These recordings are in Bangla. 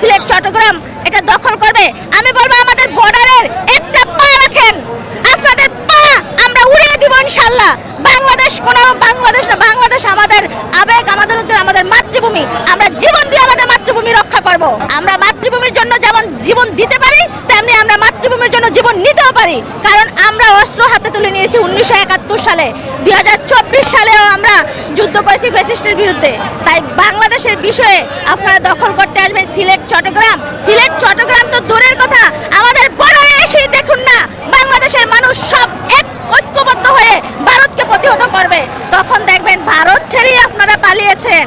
সিলেট, চট্টগ্রাম, এটা দখল করবে। আমি বলব আমাদের বর্ডারের একটা পা রাখেন। আপনাদের পা আমরা উড়িয়ে দিব ইনশাল্লাহ বাংলাদেশ কোনো বাংলাদেশ না, বাংলাদেশ আমাদের আবেগ, আমাদের আমাদের মাতৃভূমি। আমরা জীবন দিয়ে আমাদের মাতৃভূমি রক্ষা করব। আমরা মাতৃভূমির জন্য যেমন জীবন দিতে পারি, তেমনি আমরা মাতৃভূমির জন্য জীবন নিতেও পারি। কারণ আমরা অস্ত্র হাতে তুলে নিয়েছি উনিশশো একাত্তর সালে। দুই সালেও আমরা যুদ্ধ করেছি ফ্যাসিস্টের বিরুদ্ধে। তাই বাংলাদেশের বিষয়ে আপনারা দখল করতে আসবেন সিলেট, চট্টগ্রাম। সিলেট, চট্টগ্রাম তো দূরের কথা। আমাদের বর্ডারে এসেই দেখুন না, বাংলাদেশের মানুষ সব এক ঐক্যবদ্ধ হয়ে ভারতকে প্রতিহত করবে। তখন দেখবেন ভারত ছেড়েই আপনারা পালিয়েছেন।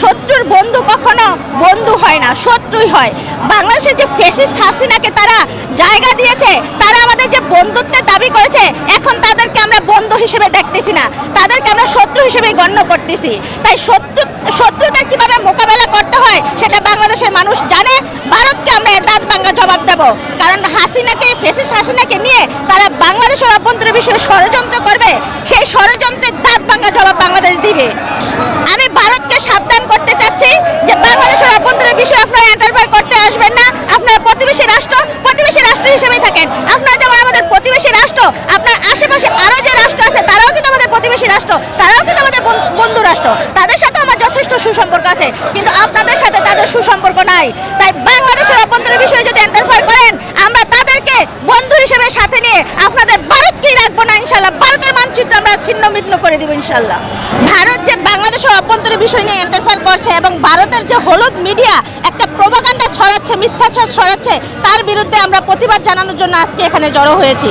শত্রুর বন্ধু কখনো বন্ধু হয় না, শত্রুই হয়। বাংলাদেশের যে ফেসিস্ট হাসিনাকে তারা জায়গা দিয়েছে, তারা আমাদের যে বন্ধুত্বের দাবি করেছে এখন তাদেরকে আমরা বন্ধু হিসেবে দেখতেছি না। তাদেরকে আমরা শত্রু হিসেবে গণ্য করতেছি। তাই শত্রু, শত্রুদের কীভাবে মোকাবেলা করতে হয়, সেটা বাংলাদেশের মানুষ জানে। ভারতকে আমরা দাঁত ভাঙ্গা জবাব দেব। কারণ হাসিনাকে, ফেসিস্ট হাসিনাকে নিয়ে তারা বাংলাদেশের অভ্যন্তরীণ বিষয়ে ষড়যন্ত্র করবে। সেই ষড়যন্ত্রের দাঁত ভাঙ্গা জবাব বাংলাদেশ দিবে। আমি ভারতকে সাবধান করতে চাচ্ছি যে বাংলাদেশের অভ্যন্তরীণ বিষয়ে আপনারা এন্টারফেয়ার করতে আসবেন না। আপনারা প্রতিবেশী রাষ্ট্র প্রতিবেশী রাষ্ট্র হিসেবেই থাকেন। আপনারা যেমন প্রতিবেশী রাষ্ট্র, আপনার আশেপাশে আরও যে রাষ্ট্র আছে, তারাও কিন্তু আমাদের প্রতিবেশী রাষ্ট্র, তারাও কিন্তু আমাদের বন্ধু রাষ্ট্র। তাদের সাথে আমার যথেষ্ট সুসম্পর্ক আছে, কিন্তু আপনাদের সাথে তাদের সুসম্পর্ক নাই। তাই বাংলাদেশের অভ্যন্তরীণ বিষয়ে যদি এন্টারফেয়ার করেন, আমরা তাদেরকে বন্ধু হিসেবে সাথে নিয়ে আপনাদের ভারতকেই রাখব না, ইনশাল্লাহ। ভারতের মানচিত্র আমরা ছিন্ন ভিন্ন করে দিব, ইনশাল্লাহ। ভারত যে অভ্যন্তরীণ বিষয় নিয়ে এন্টারফেয়ার করছে এবং ভারতের যে হলুদ মিডিয়া একটা প্রোপাগান্ডা ছড়াচ্ছে, মিথ্যাচার ছড়াচ্ছে, তার বিরুদ্ধে আমরা প্রতিবাদ জানানোর জন্য আজকে এখানে জড়ো হয়েছি।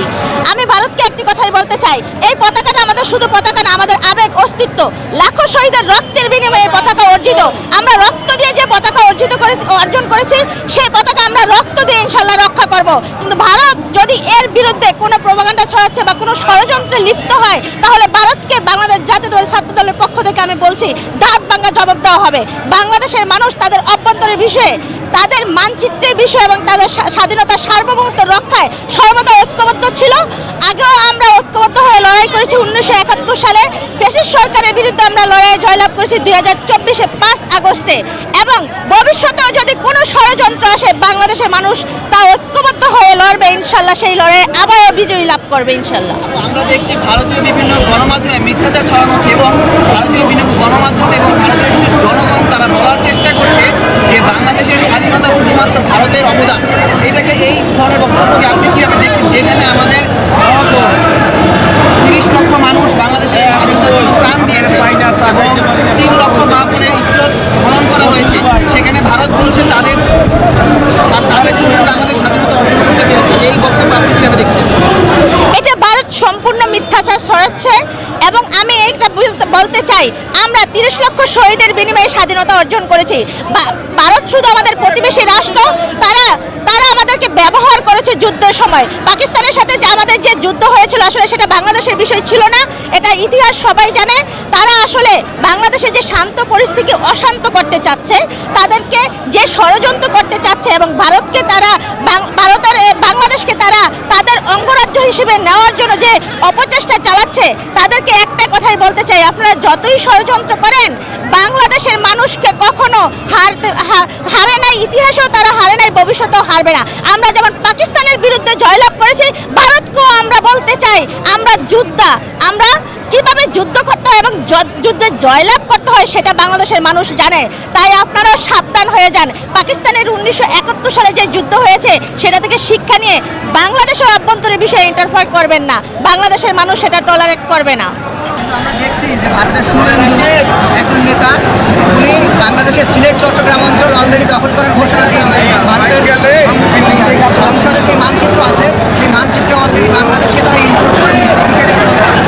আমি ভারতকে একটি কথাই বলতে চাই, এই পতাকাটা আমাদের শুধু পতাকা না, আমাদের আবেগ, অস্তিত্ব, লাখো শহীদের রক্তের বিনিময়ে এই পতাকা অর্জিত। আমরা রক্ত দিয়ে যে পতাকা অর্জিত করেছি, অর্জন করেছি, সেই পতাকা আমরা রক্ত দিয়ে ইনশাল্লাহ রক্ষা করব। কিন্তু ভারত যদি এর বিরুদ্ধে কোনো প্রোপাগান্ডা ছড়াচ্ছে বা কোনো ষড়যন্ত্রে লিপ্ত হয়, তাহলে ভারতকে বাংলাদেশ জাতীয় দল ছাত্র দলের পক্ষ থেকে আমি বলছি, দাঁত ভাঙ্গা জবাব দেওয়া হবে। বাংলাদেশের মানুষ তাদের অভ্যন্তরের বিষয়ে, তাদের মানচিত্রের বিষয় এবং তাদের স্বাধীনতা সার্বভৌমত্ব রক্ষায় সর্বদা ঐক্যবদ্ধ ছিল। আগেও আমরা ঐক্যবদ্ধ হয়ে লড়াই করেছি উনিশশো একাত্তর সালে। ফেসিস সরকারের বিরুদ্ধে আমরা লড়াই জয়লাভ করেছি দুই হাজার চব্বিশে পাঁচ আগস্টে। এবং ভবিষ্যতেও যদি কোনো ষড়যন্ত্র বাংলাদেশের মানুষ তা ঐক্যবদ্ধ হয়ে লড়বে, ইনশাল্লাহ সেই লড়াই আবারও বিজয়ী লাভ করবে, ইনশাল্লাহ। আমরা দেখছি ভারতীয় বিভিন্ন গণমাধ্যমে মিথ্যাচার ছড়ানো হচ্ছে এবং ভারতীয় বিভিন্ন গণমাধ্যম এবং ভারতীয় জনগণ তারা বলার চেষ্টা করছে যে বাংলাদেশের স্বাধীনতা শুধুমাত্র ভারতের অবদান। এটাকে এই ধরনের বক্তব্যকে আপনি কীভাবে দেখছেন? যেখানে আমাদের তিরিশ লক্ষ মানুষ বাংলাদেশের এই স্বাধীনতার জন্য প্রাণ দিয়েছে এবং তিন লক্ষ মা বোনের ইজ্জত হরণ করা হয়েছে সেখানে ভারত বলছে তাদের আর তাদের জন্য বাংলাদেশ স্বাধীনতা অর্জন করতে পেরেছে এই বক্তব্য আপনি কীভাবে দেখছেন এটা ভারত সম্পূর্ণ মিথ্যাচার ছড়াচ্ছে এবং আমি এটা বলতে চাই আমরা তিরিশ লক্ষ শহীদের বিনিময়ে স্বাধীনতা অর্জন করেছি। ভারত শুধু আমাদের প্রতিবেশী রাষ্ট্র, তারা তারা আমাদেরকে ব্যবহার করেছে যুদ্ধের সময়। পাকিস্তানের সাথে যে আমাদের যে যুদ্ধ হয়েছিল, আসলে সেটা বাংলাদেশের বিষয় ছিল না, এটা ইতিহাস সবাই জানে। তারা আসলে বাংলাদেশে যে শান্ত পরিস্থিতি অশান্ত করতে চাচ্ছে, তাদেরকে যে ষড়যন্ত্র করতে চাচ্ছে এবং ভারতকে তারা ভারতের বাংলাদেশকে তারা তাদের অঙ্গরাজ্য হিসেবে নেওয়ার জন্য যে অপচেষ্টা চালাচ্ছে, তাদেরকে একটা বলতে চাই, আপনারা যতই ষড়যন্ত্র করেন, বাংলাদেশের মানুষকে কখনো হারতে হারে নাই, ইতিহাসেও তারা হারে নাই, ভবিষ্যতেও হারবে না। আমরা যেমন পাকিস্তানের বিরুদ্ধে জয়লাভ করেছি, ভারতকেও আমরা বলতে চাই, আমরা যোদ্ধা, আমরা কীভাবে যুদ্ধ করতে হয় এবং যুদ্ধে জয়লাভ করতে হয় সেটা বাংলাদেশের মানুষ জানে। তাই আপনারা সাবধান হয়ে যান। পাকিস্তানের উনিশশো একাত্তর সালে যে যুদ্ধ হয়েছে, সেটা থেকে শিক্ষা নিয়ে বাংলাদেশের অভ্যন্তরীণ বিষয়ে ইন্টারফার করবেন না। বাংলাদেশের মানুষ সেটা টলারেট করবে না। আমরা দেখছি যে ভারতের শুভেন্দু একজন নেতা উনি বাংলাদেশের সিলেট চট্টগ্রাম অঞ্চল অলরেডি দখল করার ঘোষণা দিয়েছে ভারতের সংসদের যে মানচিত্র আছে সেই মানচিত্রে অলরেডি বাংলাদেশকে তারা ইনক্লুড করে নিয়েছে এই বিষয়টা কীভাবে দেখছেন?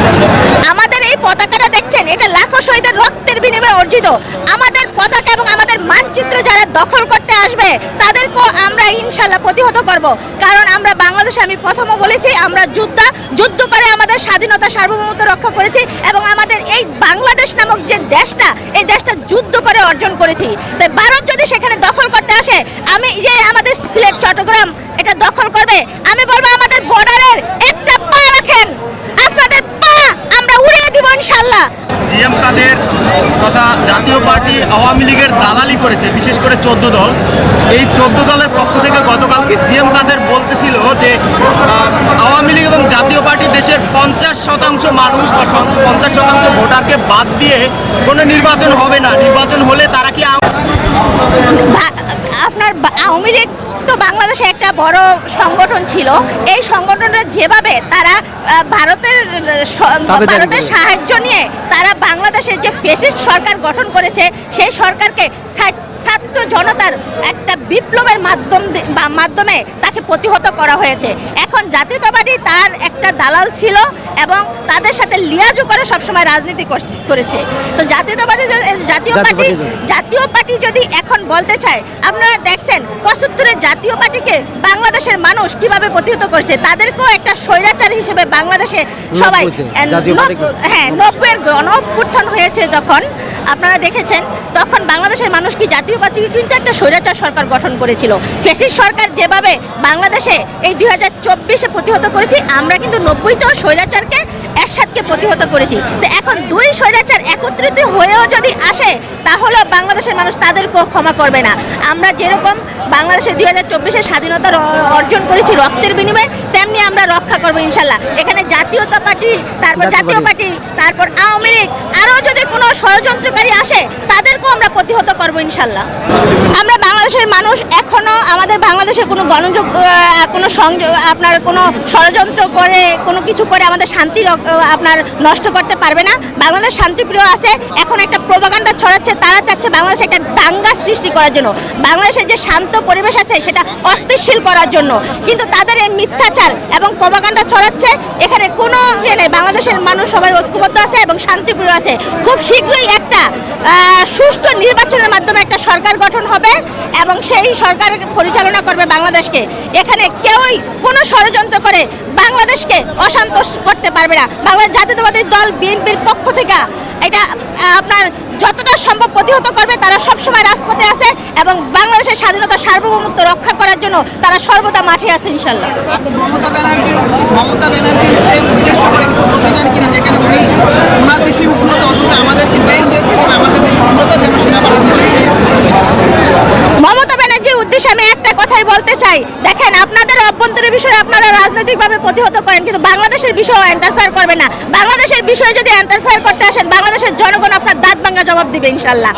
আমাদের এই পতাকাটা দেখছেন এটা লাখো শহীদের রক্তের বিনিময়ে অর্জিত আমাদের পতাকা এবং আমাদের মানচিত্র যারা দখল করতে আসবে, তাদেরকেও আমরা ইনশাল্লাহ প্রতিহত করব। কারণ আমরা বাংলাদেশে, আমি প্রথমে বলেছি, আমরা যুদ্ধ যুদ্ধ করে আমাদের স্বাধীনতা সার্বভৌমত্ব রক্ষা করেছি এবং আমাদের এই বাংলাদেশ নামক যে দেশটা, এই দেশটা যুদ্ধ করে অর্জন করেছি। তাই ভারত যদি সেখানে দখল করতে আসে, আমি যে আমাদের সিলেট, চট্টগ্রাম, এটা দখল করবে, আমি বলব আমাদের বর্ডারের একটা পা রাখেন। আপনাদের পা আমরা উড়িয়ে দিব ইনশাল্লাহ। জিএম তথা জাতীয় পার্টি আওয়ামী লীগের দালালি করেছে, বিশেষ করে চোদ্দ দল। এই চোদ্দ দলের পক্ষ থেকে গতকালকে জিএম কাদের বলতেছিল যে আওয়ামী লীগ এবং জাতীয় পার্টি দেশের পঞ্চাশ শতাংশ মানুষ বা পঞ্চাশ শতাংশ ভোটারকে বাদ দিয়ে কোনো নির্বাচন হবে না। নির্বাচন হলে তারা কি আপনার আওয়ামী লীগ তো বাংলাদেশে একটা বড় সংগঠন ছিল। এই সংগঠনটা যেভাবে তারা ভারতের ভারতের সাহায্য নিয়ে তারা বাংলাদেশের যে ফেসিস্ট সরকার গঠন করেছে সেই সরকারকে ছাত্র জনতার একটা বিপ্লবের মাধ্যম মাধ্যমে তাকে প্রতিহত করা হয়েছে। এখন জাতীয়তাবাদী তার একটা দালাল ছিল এবং তাদের সাথে লিয়াজু করে সবসময় রাজনীতি করছে- করেছে। তো জাতীয়তাবাদী জাতীয় পার্টি জাতীয় পার্টি যদি এখন বলতে চায় আপনারা দেখছেন পঁচাত্তরের জাতীয় পার্টিকে বাংলাদেশের মানুষ কীভাবে প্রতিহত করছে তাদেরকেও একটা স্বৈরাচার হিসেবে বাংলাদেশে সবাই। হ্যাঁ নব্বইয়ের গণ হয়েছে যখন আপনারা দেখেছেন তখন বাংলাদেশের মানুষ কি জাতীয় পার্টি কিন্তু একটা স্বৈরাচার সরকার গঠন করেছিল ফেসিস সরকার যেভাবে বাংলাদেশে এই দুই হাজার চব্বিশে প্রতিহত করেছি আমরা কিন্তু নব্বইতেও স্বৈরাচারকে এরশাদকে প্রতিহত করেছি। তো এখন দুই স্বৈরাচার একত্রিত হয়েও যদি আসে তাহলে বাংলাদেশের মানুষ তাদেরকেও ক্ষমা করবে না। আমরা যেরকম বাংলাদেশে দুই হাজার চব্বিশে স্বাধীনতা অর্জন করেছি রক্তের বিনিময়ে তেমনি আমরা রক্ষা করব ইনশাল্লাহ। এখানে জাতীয়তা পার্টি তারপর জাতীয় পার্টি। তারপর আওয়ামী লীগ আরও যদি কোনো ষড়যন্ত্রকারী আসে প্রতিহত করব ইনশাল্লাহ। আমরা বাংলাদেশের মানুষ এখনও আমাদের বাংলাদেশে কোনো গণযোগ কোনো সংযোগ, আপনার কোনো ষড়যন্ত্র করে, কোনো কিছু করে আমাদের শান্তি আপনার নষ্ট করতে পারবে না। বাংলাদেশ শান্তিপ্রিয় আছে, এখন একটা প্রবাগান্ডা ছড়াচ্ছে তারা চাচ্ছে বাংলাদেশে একটা দাঙ্গা সৃষ্টি করার জন্য। বাংলাদেশের যে শান্ত পরিবেশ আছে, সেটা অস্থিশীল করার জন্য। কিন্তু তাদের এই মিথ্যাচার এবং প্রবাগান্ডা ছড়াচ্ছে, এখানে কোনো ইয়ে নেই। বাংলাদেশের মানুষ সবাই ঐক্যবদ্ধ আছে এবং শান্তিপ্রিয় আছে। খুব শীঘ্রই একটা সুষ্ঠু নির্বাচনের মাধ্যমে একটা সরকার সেই সরকার পরিচালনা করবে বাংলাদেশকে। এখানে কেউই কোনো ষড়যন্ত্র করে বাংলাদেশকে অশান্ত করতে পারবে না। বাংলাদেশ জাতীয়তাবাদী দল বিএনপির পক্ষ থেকে এটা আপনার যতটা সম্ভব প্রতিহত করবে তারা সবসময় রাজপথে আছে এবং বাংলাদেশের স্বাধীনতা সার্বভৌমত্ব রক্ষা করার জন্য তারা সর্বদা মাঠে আছে ইনশাল্লাহ মমতা ব্যানার্জির মমতা ব্যানার্জির উদ্দেশ্য করে কিছু বলতে চান কিনা? যেখানে উনি ওনার দেশে উন্নত অথচ আমাদেরকে ব্রেন দিয়েছিলেন আমাদের দেশে উন্নত যেন সেনা বাংলাদেশে মমতা উদ্দেশ্যে আমি একটা কথাই বলতে চাই। দেখেন, আপনাদের অভ্যন্তরীণ বিষয়ে আপনারা রাজনৈতিকভাবে প্রতিহত করেন, কিন্তু বাংলাদেশের বিষয়ে এন্টারফেয়ার করবে না। বাংলাদেশের বিষয়ে যদি এন্টারফেয়ার করতে আসেন, বাংলাদেশের জনগণ আপনার দাঁত ভাঙ্গা জবাব দিবে, ইনশাল্লাহ।